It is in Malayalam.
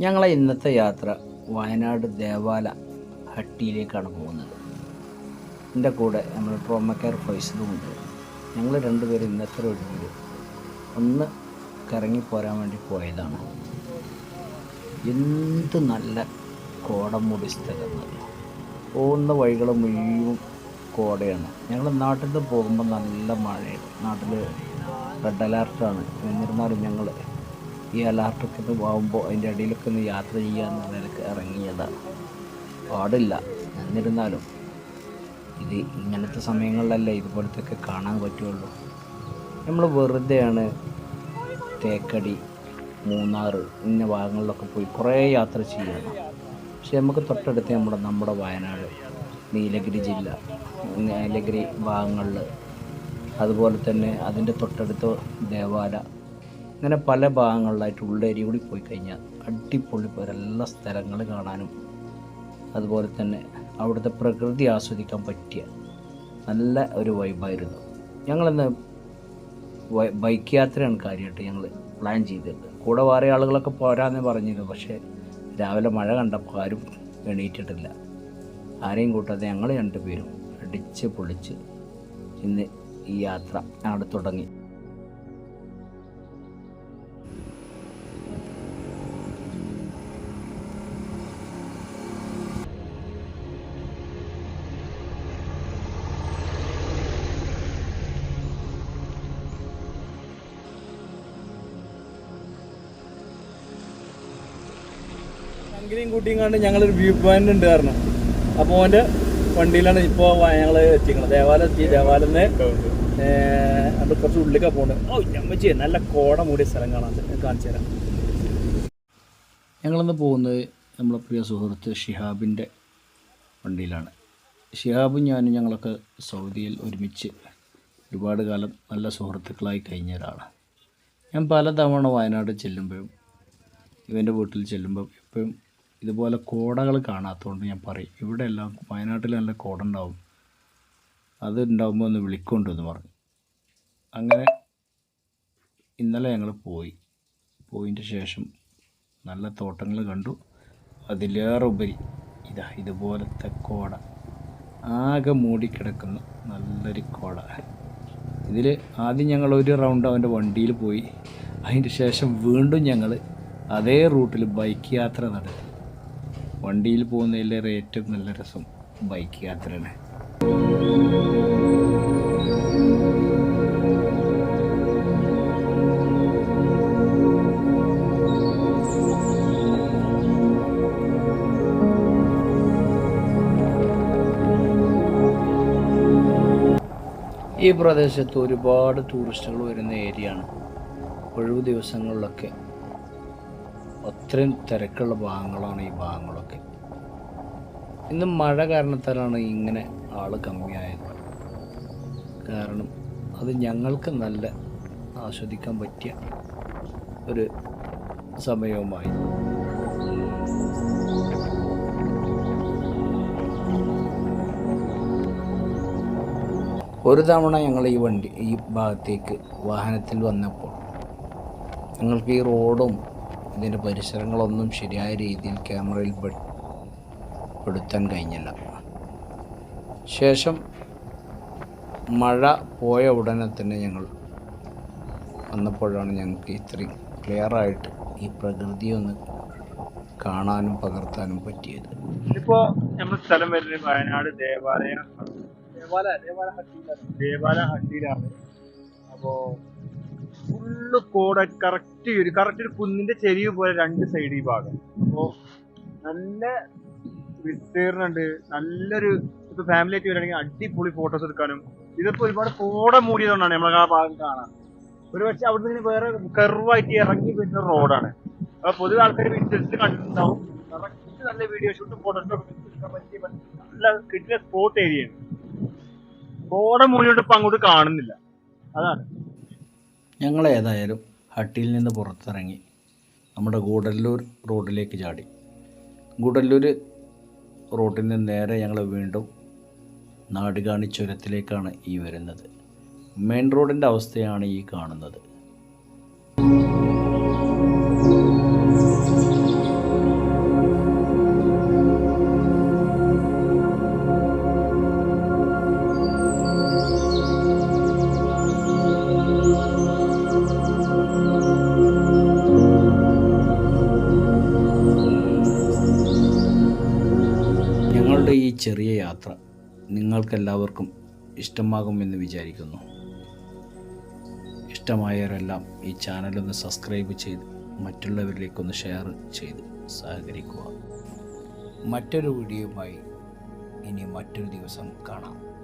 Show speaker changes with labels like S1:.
S1: ഞങ്ങളെ ഇന്നത്തെ യാത്ര വയനാട് ദേവാല ഹട്ടിയിലേക്കാണ് പോകുന്നത്. എന്റെ കൂടെ നമ്മൾ ട്രോമക്കാർ ഫൈസലും ഉണ്ട്. ഞങ്ങൾ രണ്ടുപേരും ഇന്നത്തെ ഒഴിവിൽ ഒന്ന് കറങ്ങി പോരാൻ വേണ്ടി പോയതാണ്. എന്ത് നല്ല കോടമൂടി സ്ഥലമാണ്. പോകുന്ന വഴികൾ മുഴുവൻ കോടയാണ്. ഞങ്ങൾ നാട്ടിൽ നിന്ന് പോകുമ്പോൾ നല്ല മഴയാണ്. നാട്ടിൽ റെഡ് അലേർട്ടാണ്. എന്നിരുന്നാലും ഞങ്ങൾ ഈ അലാർട്ടൊക്കെ പോകുമ്പോൾ അതിന്റെ ഇടയിലൊക്കെ ഒന്ന് യാത്ര ചെയ്യാമെന്ന നിലയ്ക്ക് ഇറങ്ങിയതാണ് പാടില്ല. എന്നിരുന്നാലും ഇത് ഇങ്ങനത്തെ സമയങ്ങളിലല്ലേ ഇതുപോലത്തെയൊക്കെ കാണാൻ പറ്റുള്ളൂ. നമ്മൾ വെറുതെയാണ് തേക്കടി മൂന്നാർ ഇന്ന ഭാഗങ്ങളിലൊക്കെ പോയി കുറേ യാത്ര ചെയ്യണം. പക്ഷേ നമുക്ക് തൊട്ടടുത്ത് നമ്മുടെ നമ്മുടെ വയനാട് നീലഗിരി ജില്ല നീലഗിരി ഭാഗങ്ങളിൽ അതുപോലെ തന്നെ അതിന്റെ തൊട്ടടുത്ത് ദേവാല അങ്ങനെ പല ഭാഗങ്ങളിലായിട്ട് ഉള്ളേരി കൂടി പോയി കഴിഞ്ഞാൽ അടിപൊളി പോലെ എല്ലാ സ്ഥലങ്ങൾ കാണാനും അതുപോലെ തന്നെ അവിടുത്തെ പ്രകൃതി ആസ്വദിക്കാൻ പറ്റിയ നല്ല ഒരു വൈബായിരുന്നു. ഞങ്ങളിന്ന് ബൈക്ക് യാത്രയാണ് കാര്യമായിട്ട് ഞങ്ങൾ പ്ലാൻ ചെയ്തത്. കൂടെ വേറെ ആളുകളൊക്കെ പോരാന്ന് പറഞ്ഞിരുന്നു പക്ഷേ രാവിലെ മഴ കണ്ടപ്പോൾ ആരും എണീറ്റിട്ടില്ല. ആരെയും കൂട്ടാതെ ഞങ്ങൾ രണ്ടുപേരും അടിച്ച് പൊളിച്ച് ഇന്ന് ഈ യാത്ര അവിടെ തുടങ്ങി.
S2: അങ്കിനെയും കൂട്ടിയും കണ്ട് ഞങ്ങളൊരു വ്യൂ പോയിന്റ് ഉണ്ട് കാരണം അപ്പോൾ ഓന്റെ വണ്ടിയിലാണ് ഇപ്പോൾ ഞങ്ങൾ എത്തിക്കുന്നത് ദേവാലയം എത്തി. ദേവാലയം നമ്മൾ കുറച്ച് ഉള്ളിലേക്കാണ് പോകുന്നത് ഓ ഞമ്മച്ചി നല്ല കോട മൂടിയ സ്ഥലം കാണാൻ കാണിച്ചു തരാം.
S1: ഞങ്ങളിന്ന് പോകുന്നത് നമ്മളെ പ്രിയ സുഹൃത്ത് ഷിഹാബിന്റെ വണ്ടിയിലാണ്. ഷിഹാബും ഞാനും ഞങ്ങളൊക്കെ സൗദിയിൽ ഒരുമിച്ച് ഒരുപാട് കാലം നല്ല സുഹൃത്തുക്കളായി കഴിഞ്ഞ ഒരാളാണ് ഞാൻ പലതവണ വയനാട് ചെല്ലുമ്പോഴും ഇവന്റെ വീട്ടിൽ ചെല്ലുമ്പോൾ എപ്പോഴും ഇതുപോലെ കോടകൾ കാണാത്തതുകൊണ്ട് ഞാൻ പറയും ഇവിടെ എല്ലാം വയനാട്ടിൽ നല്ല കോട ഉണ്ടാവും അത് ഉണ്ടാകുമ്പോൾ ഒന്ന് വിളിക്കൊണ്ട് എന്ന് പറഞ്ഞു. അങ്ങനെ ഇന്നലെ ഞങ്ങൾ പോയി. പോയതിന്റെ ശേഷം നല്ല തോട്ടങ്ങൾ കണ്ടു. അതിലേറെ ഉപരി ഇതാ ഇതുപോലത്തെ കോട. ആകെ മൂടിക്കിടക്കുന്ന നല്ലൊരു കോട. ഇതിൽ ആദ്യം ഞങ്ങൾ ഒരു റൗണ്ട് അവന്റെ വണ്ടിയിൽ പോയി. അതിന്റെ ശേഷം വീണ്ടും ഞങ്ങൾ അതേ റൂട്ടിൽ ബൈക്ക് യാത്ര നടത്തി. വണ്ടിയിൽ പോകുന്നതിലേറെ ഏറ്റവും നല്ല രസം. ബൈക്ക് യാത്രയാണ് ഈ പ്രദേശത്ത് ഒരുപാട് ടൂറിസ്റ്റുകൾ വരുന്ന ഏരിയയാണ് ഒഴിവ് ദിവസങ്ങളിലൊക്കെ. അത്രയും തിരക്കുള്ള ഭാഗങ്ങളാണ് ഈ ഭാഗങ്ങളൊക്കെ. ഇന്ന് മഴ കാരണത്താലാണ് ഇങ്ങനെ ആൾ കമ്മിയായത്. കാരണം അത് ഞങ്ങൾക്ക് നല്ല ആസ്വദിക്കാൻ പറ്റിയ ഒരു സമയവുമായി. ഒരു തവണ ഞങ്ങൾ ഈ വണ്ടി ഈ ഭാഗത്തേക്ക് വാഹനത്തിൽ വന്നപ്പോൾ ഞങ്ങൾക്ക് ഈ റോഡും ഇതിന്റെ പരിസരങ്ങളൊന്നും ശരിയായ രീതിയിൽ ക്യാമറയിൽ പെടുത്താൻ കഴിഞ്ഞില്ല. ശേഷം മഴ പോയ ഉടനെ തന്നെ ഞങ്ങൾ വന്നപ്പോഴാണ് ഞങ്ങൾക്ക് ഇത്രയും ക്ലിയറായിട്ട് ഈ പ്രകൃതി ഒന്ന് കാണാനും പകർത്താനും പറ്റിയത്.
S2: ഇപ്പോ നമ്മുടെ സ്ഥലം വരുന്നത് വയനാട് ദേവാലയ. ദേവാലയ ദേവാലയ ഹട്ടിയിലാണ്. ദേവാലയ ഹട്ടിയിലാണ്. അപ്പോ ഫുള്ള് കോട കറക്റ്റ് ഒരു കറക്റ്റ് ഒരു കുന്നിന്റെ ചെരിവ് പോലെ രണ്ട് സൈഡ് ഈ ഭാഗം. അപ്പോ നല്ല വിസ്തീർണുണ്ട് നല്ലൊരു ഇപ്പൊ ഫാമിലി ആയിട്ട് വരികയാണെങ്കിൽ അടിപൊളി ഫോട്ടോസ് എടുക്കാനും. ഇതിപ്പോ ഒരുപാട് കോട മൂടിയതുകൊണ്ടാണ് നമ്മളെ ആ ഭാഗം കാണാൻ. ഒരു പക്ഷെ അവിടെ നിന്ന് വേറെ കെർവായിട്ട് ഇറങ്ങി വരുന്ന റോഡാണ് അപ്പൊ പൊതുവെ ആൾക്കാർ വിശ്വസിച്ച് കണ്ടിട്ടുണ്ടാവും. കറക്റ്റ് നല്ല വീഡിയോ ഷൂട്ടും ഫോട്ടോഷൂട്ടും പറ്റിയ നല്ല കിട്ടിയ സ്പോട്ട് ഏരിയയാണ് കോട മൂടിയോണ്ട് ഇപ്പൊ അങ്ങോട്ട് കാണുന്നില്ല. അതാണ്.
S1: ഞങ്ങൾ ഏതായാലും ഹട്ടിയിൽ നിന്ന് പുറത്തിറങ്ങി നമ്മുടെ ഗൂഡല്ലൂർ റോഡിലേക്ക് ചാടി. ഗൂഡല്ലൂർ റോഡിൽ നിന്ന് നേരെ ഞങ്ങൾ വീണ്ടും നാടുകാണി ചുരത്തിലേക്കാണ് ഈ വരുന്നത്. മെയിൻ റോഡിന്റെ അവസ്ഥയാണ് ഈ കാണുന്നത്. ചെറിയ യാത്ര നിങ്ങൾക്കെല്ലാവർക്കും ഇഷ്ടമാകുമെന്ന് വിചാരിക്കുന്നു. ഇഷ്ടമായവരെല്ലാം ഈ ചാനലൊന്ന് സബ്സ്ക്രൈബ് ചെയ്ത് മറ്റുള്ളവരിലേക്കൊന്ന് ഷെയർ ചെയ്ത് സഹകരിക്കുക. മറ്റൊരു വീഡിയോയുമായി ഇനി മറ്റൊരു ദിവസം കാണാം.